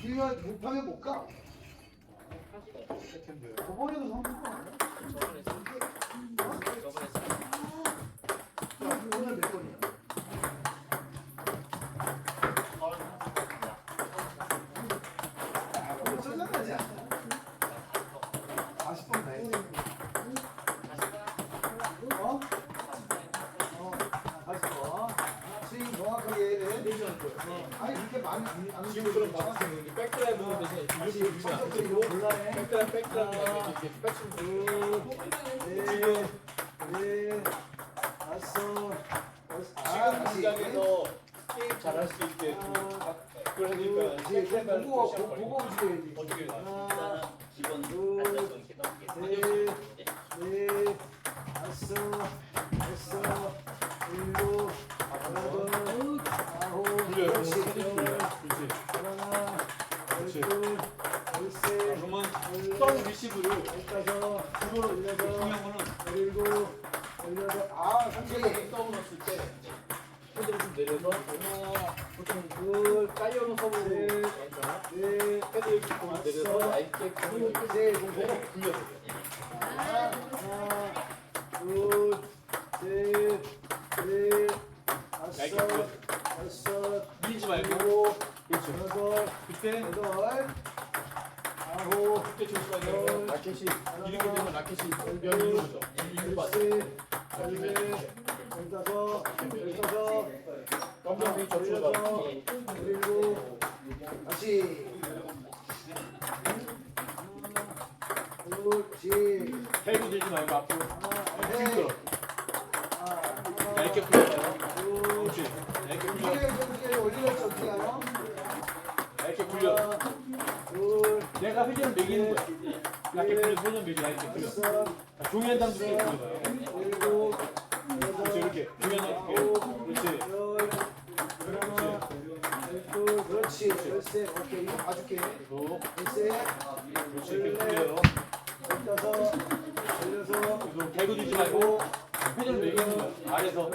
길면 못하면 못 가. 저번에도 성공 아니야? 야, 오늘 몇 번이야? 아, 오늘 쫄려가지 않나? 40번 가야지. 어? 어, 40번. 스윙 정확하게 해야 돼. 어, 아니, 그렇게 많이 안, 안 지금 그럼 움직이니까. 막히는 백드라이브 대신 다시 이렇게 유지 안 성적 돼. 그리고 골라내. 백드라이브 백드라이브 이렇게 백스윙 네, 네, 다섯, 여섯. 아, 지금 다시. 당장에서 게임 잘할 수 있게 그걸 하니까 이제 시간을 보고 보고 움직여야지. 어떻게? 하나, 기본 둘, 안전성 이렇게 넘게 셋, 열, 굴려요. 그렇지. 하나, 그렇지. 열둘, 열셋, 그러면 거는 열일곱, 열여덟. 아, 상대가 상대. 썸을 넣었을 때 헤드를 좀 내려서 하나, 보통. 여섯, 밀지 말고. 그렇죠. 여덟, 그때 여덟, 아홉, 그때 되는 건 라켓이 이렇게 되면 라켓이 면 위로 오죠 위로 빠져. 열셋, 열넷, 열다섯, 열다섯, 덤벨이 저쪽으로 열여섯, 열일곱, 다시. 그렇지. 헬고 들지 말고 앞으로. 하나, 네. 셋, 얇게 굴려요 둘, 그렇지 얇게 굴려. 둘, 내가 회전을 매기는 거야. 얇게 굴려. 회전 매기 얇게 굴려. 자, 종이 한장 두개 굴려봐요 일곱, 그렇지 여덟, 이렇게 종이 한 장 두개 그렇지 열, 하나, 열둘, 그렇지, 열셋, 오케이, 이거 봐줄게. 그리고 열셋, 그렇지 이렇게 굴려요 열다섯, 열여섯, 그리고 개구 들지 말고 회전을 매기는 거야 아래서 어,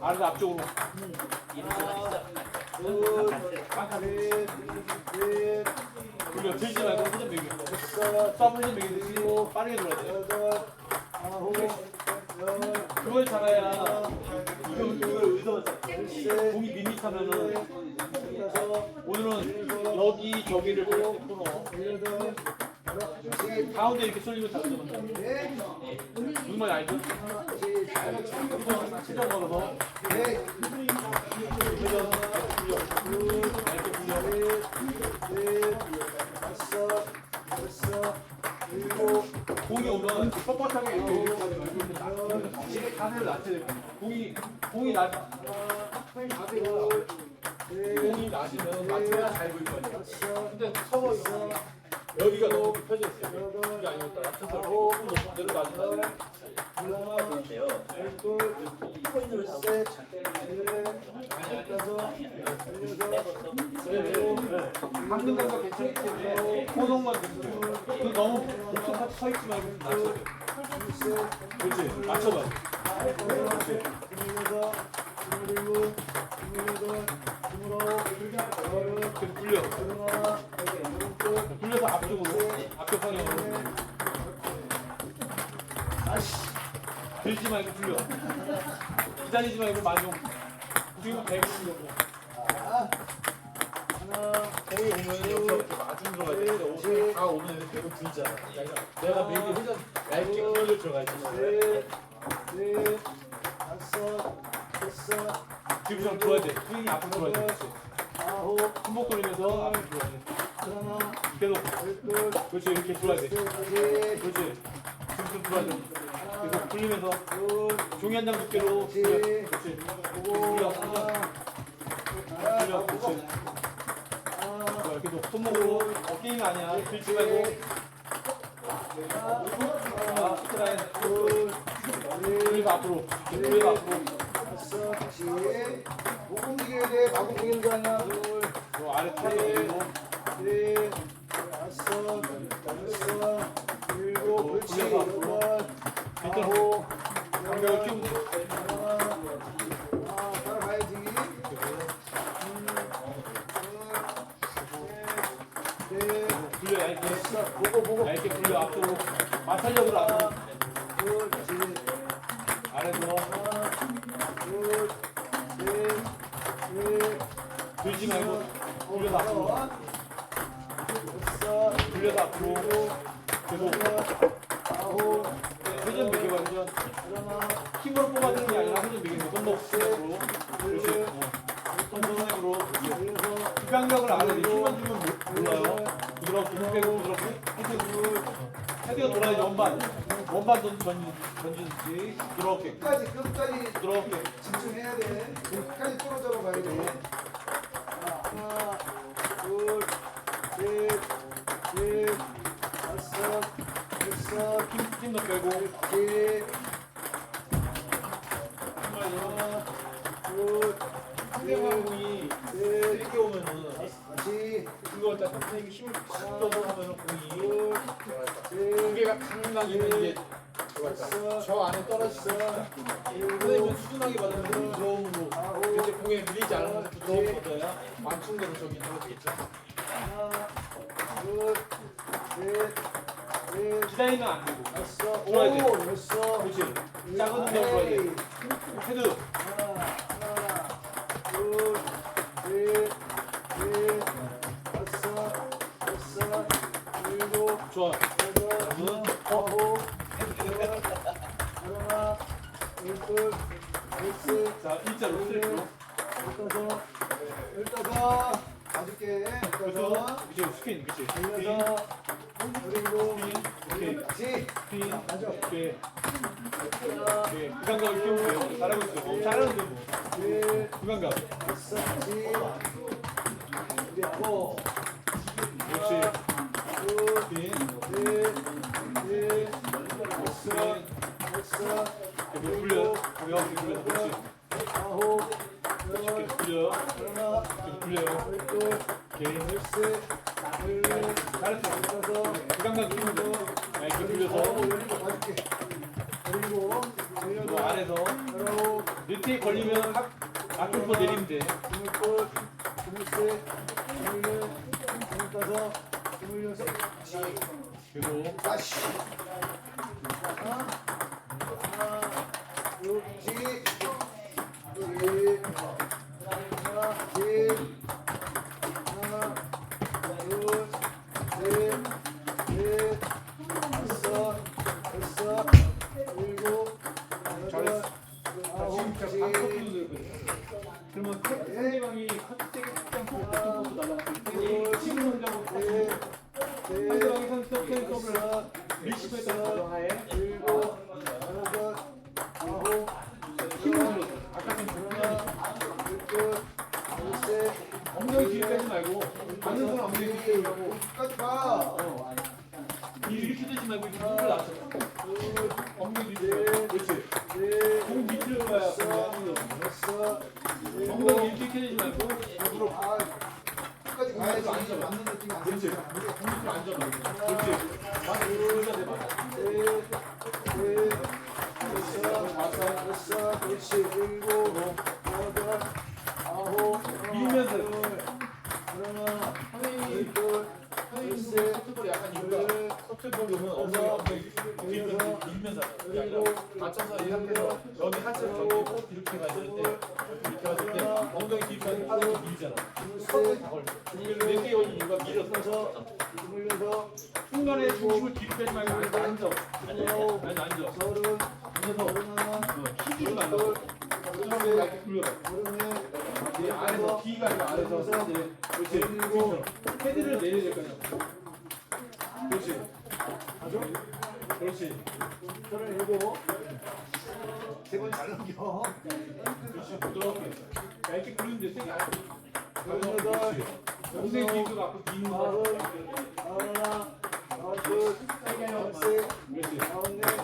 아래서 앞쪽으로 굴려 들지 말고 회전 매기 서브 회전 매기듯이 빠르게 돌아야 열, 그걸 이걸 의도하자 열셋, 공이 밋밋하면은 오늘은 여기 저기를 다시, 가운데 이렇게 다 들어간다. 넷, 무슨 말이 알죠? 최장 걸어서 공이 오면 뻣뻣하게 이렇게 자세를 낮춰야 돼 공이 공이 낮 공이 낮으면 맞춰야 잘 보일 거 다섯, 근데 서버 여기가 너무 펴져 있어요 이게 아니고 딱 낮춰서 조금 높은 데로 낮으면 하나, 있는데요. 열둘, 셋, 넷, 다섯, 여섯, 일곱, 감는 데가 괜찮기 때문에 호동만 드세요 그 너무 목소같이 서 있지 말고 낮춰 셋, 그렇지 맞춰봐 스물여 굴려 굴려서 앞쪽으로 앞쪽 방향으로 아씨, 들지 말고 굴려 기다리지 말고 마중 지금 배고 아, 하나, 여기서 이렇게 마중 들어가야 돼 근데 다 오면 이렇게 배고 들잖아 내가 매일 회전 얇게 굴려 들어가야 돼 셋, 넷, 다섯, 여섯, 지금 들어야 돼. 스윙이 앞으로 들어야 돼. 그렇지. 아홉, 손목 돌리면서 앞으로 들어야 돼. 하나, 계속. 열둘, 그렇지 이렇게 들어야 돼. 셋, 그렇지. 지금 들어야 돼. 계속 굴리면서 둘, 종이 한 장 두께로 그렇지. 굴려. 그렇지. 굴려. 하나, 굴려. 하나, 굴려 그렇지. 하나, 계속 손목으로. 어, 게임 아니야. 들지 말고. 아 스트라인 둘, 넷, 굴리고 앞으로. 굴리고 앞으로 다시. 목 움직여야 돼. 마구 움직이는 거 아니야. 둘, 요 아래 털 올리고 셋, 다섯, 여섯, 일곱, 그렇지. 앞으로. 여덟, 아홉, 원반 던- 던지 던지듯이 부드럽게 끝까지 끝까지 부드럽게 집중해야 돼. 끝까지 떨어져 가야 돼. 하나, 둘, 셋, 넷, 다섯, 여섯, 힘, 힘도 빼고 넷, 정말 둘, 상대방 공이 넷, 세게 오면은 다시, 그걸 딱 선생님이 힘을 팍 줘서 하면은 공이 셋, 무게가 강하기는 이제 저 안에 선생님은 수준하게 받으면 이제 공에 밀리지 않으면서 부드러움 받아야 완충되는 저기 들어오겠죠. 하나, 둘, 셋, 넷, 기다리면 안 되고. 돼. 오, 여섯, 그렇지 작은 운동 들어야 돼. 에이. 헤드 그렇지. 그 어, 뭐 넷, 그 열셋, 열넷, 잘했어 열다섯, 그 감각 키우고 얇게 굴려서 아홉, 열일곱 봐줄게. 열일곱, 이거 열여덟, 아래서 열아홉, 밑에 걸리면 앞 앞으로 스물다섯, 스물여섯, 그리고 아씨. 빼지 말고. 엉덩이 뒤에 빼고. 끝까지 가. 이렇게 되지 말고 이렇게 힘을 낮춰 둘, 엉덩이 그렇지. 넷, 공 밑으로 가야 공이 여섯, 엉덩이 이렇게 되지 말고. 앞으로 아, 끝까지 가야지. 앉아. 맞는 느낌이 안 그렇지. 공 밑으로 앉아 그렇지. 맞아 그러자 넷, 여섯, 다섯, 여섯, 그렇지. 일곱, 여덟, 아홉, 밀면서. 열, 하나, 선생님이 둘, 선생님 커트볼이 약간 이유가 커트볼은 엉덩이 엉덩이 뒤에 밀면서 그게 아니라 맞춰서 이 상태에서 여기 하체를 걷고 이렇게 가야 되는데 이렇게 갔을 때 엉덩이 뒤까지 팔을 밀잖아 커트 다 걸려 몇개 걸린 이유가 밀어서 스물여섯, 순간에 중심을 뒤로 빼지 말고 그래서 앉아 아니 아니 앉아 서른, 앉아서 서른하나, 힘주면 안 돼. 서른셋, 이렇게 굴려봐 서른넷, 이 뒤가 아니라 아래서 이제 그렇지. 지금처럼 헤드를 내려야 될거 아니야. 그렇지. 가죠? 그렇지. 서른일곱, 세번 잘 넘겨. 그렇지. 부드럽게. 얇게 굴리면 돼 세게 열여덟, 엉덩이 뒤도 갖고 뒤는 거 아흔, 아흔 하나, 아흔셋, 그렇지. 아흔넷,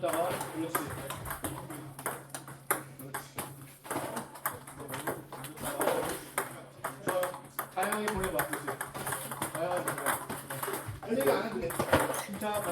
앉았다가 그렇지. 좋아요. 다양하게 보내봐. 그렇지. 다양하게 보내봐. 할얘기 안 해도 돼. 진짜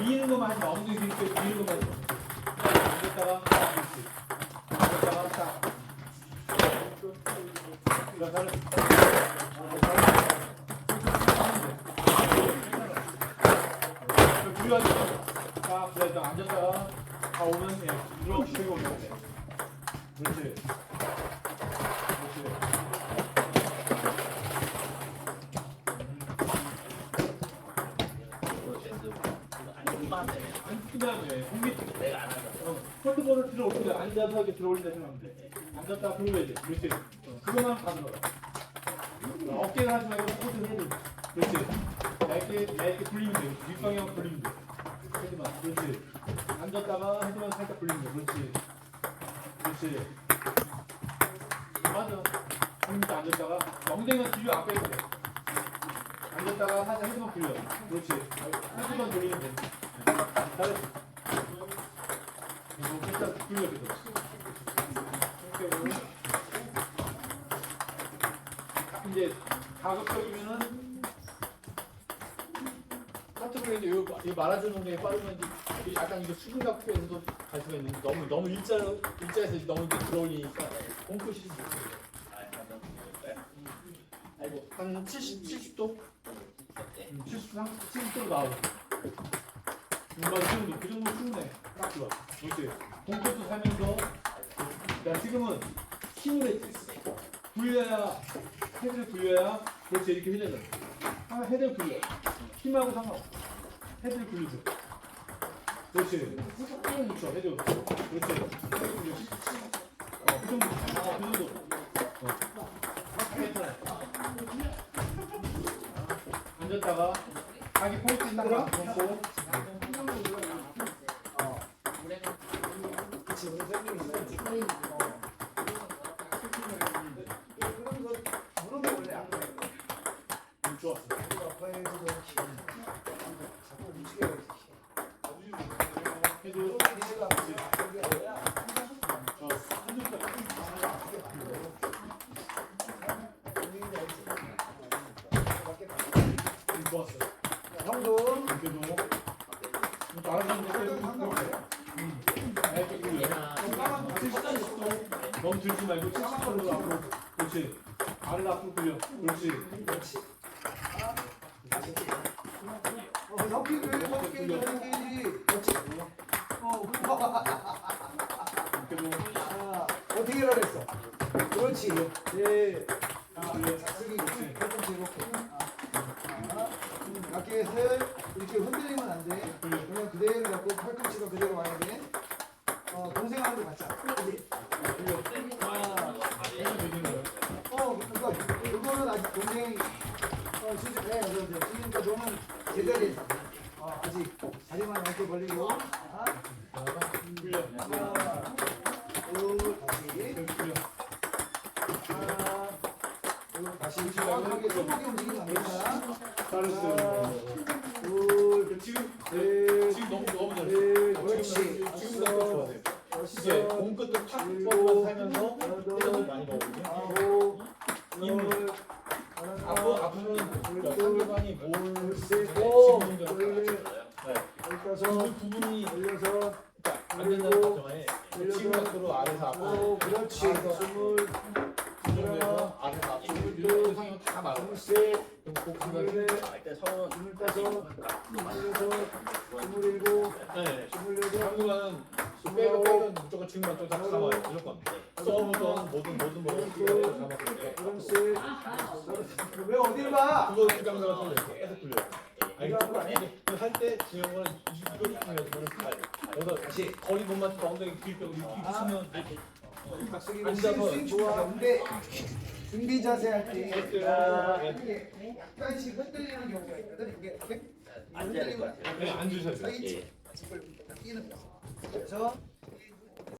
미는 것만 하지 마. 엉덩이 뒤로 빼고 미는 것만 하지 마. 자, 앉았다가 그렇지. 앉았다가 딱. 자, 잘했어. 불려야지. 딱 앉았다가 다 오면 예, 이렇게 되고 오면 돼. 그렇지. 그렇지. 앉은 다음에 공기 어, 폴트볼을 들어 올리다 앉아서 이렇게 들어 올린다 생각하면 돼. 앉았다 들어야지. 그렇지. 어, 그거만 가들어. 어, 어깨를 하지 말고 폴트 헤드. 그렇지. 얇게 얇게 불리면 돼. 윗방향 불리면 돼. 그렇지. 앉았다가 헤드만 살짝 불리면 돼. 그렇지. 그렇지. 맞아. 그러니까 앉았다가 엉덩이만 뒤로 앞에 있어. 앉았다가 살짝 헤드만 불려. 그렇지. 헤드만 돌리면 돼. 잘했어. 이거 살짝 불려 계속. 이제 가급적이면은 카트볼에 이제 이거 이거 말아주는 게 빠르면 이제 약간 이거 수분 각도에서도 갈 수가 있는데 너무 너무 일자 일자에서 너무 이제 들어올리니까 콩쿠시 아이고 한 70, 70도? 73, 70도 나오고 이거 그 정도 그 정도 충분해 딱 좋아 그렇지 공격도 살면서 야 지금은 힘을 해 굴려야 헤드를 굴려야 그렇지 이렇게 돼. 아 헤드를 굴려. 힘하고 상관없어. 헤드를 굴리죠. 그렇지. 꾹 묻혀 헤드. 그렇지. 굴려. 어, 그 정도. 어, 그 정도. 어. 앉았다가 자기 포인트 딱 놓고 그치 우리 선생님이 무릎이 원래 안 그래 음, 좋았어. 아빠에서도 자꾸 움직여야 돼 헤드 니네가 여기 아니라 좋았어. 음, 좋았어. 형도 그래도 알아서 얇게 굴려. 말고 70도로 앞으로. 그렇지. 아래로 앞으로 굴려. 그렇지. 그렇지 어, 저렇게 저렇게 해야지 그렇지 어 아, 어떻게 그랬어 그렇지 예 쓰기 그렇지. 팔꿈치 이렇게 아, 라켓을 이렇게 흔들리면 안돼 굴려. 그냥 그대로 잡고 팔꿈치가 그대로 와야 돼 너는 제자리에서 어, 아직 다리만 이렇게 벌리고 아, 굴려. 하나, 둘, 다시 이렇게 굴려. 하나, 둘, 다시 정확하게 손목이 움직이면 안 된다. 잘했어. 둘, 지금 셋, 지금 너무 너무 잘했어. 넷, 어, 그렇지. 지금 지금 너무 좋아. 이게 여섯, 몸끝도 탁 뻗어서 살면서 해도 많이 먹거든요. 아홉, 힘을. 열, 앞으로 하나, 앞으로는 상대방이 뭘 둘, 셋, 오, 넷, 열다섯, 그 부분이 열여섯, 완전히 걱정해. 지금 각도로 아래서 앞으로 오, 그렇지. 알아서. 스물, 이 정도에서 아래서 앞으로 이런 상황 다 막아. 스물셋, 그럼 그 순간 스물넷, 서원 스물다섯, 스물여섯, 스물일곱, 네. 스물여덟, 당분간은 빼고 빼고 무조건 지금 맞춰 다 감아요 서브부터 모든 모든 모든 오른쪽 왜 어딜 봐? 그거 주장자가 좀 계속 풀려요 아니 할때 지영은 이거 풀면서 여기다 다시 거리 못 맞춰서 엉덩이 뒤로 이렇게 붙이면 박수기 앉아서 스윙 좋아. 근데 준비 자세 할때 네. 이게 약간씩 흔들리는 경우가 있거든. 이게 흔들리고 네, 앉으셔야 돼요 거. 그래서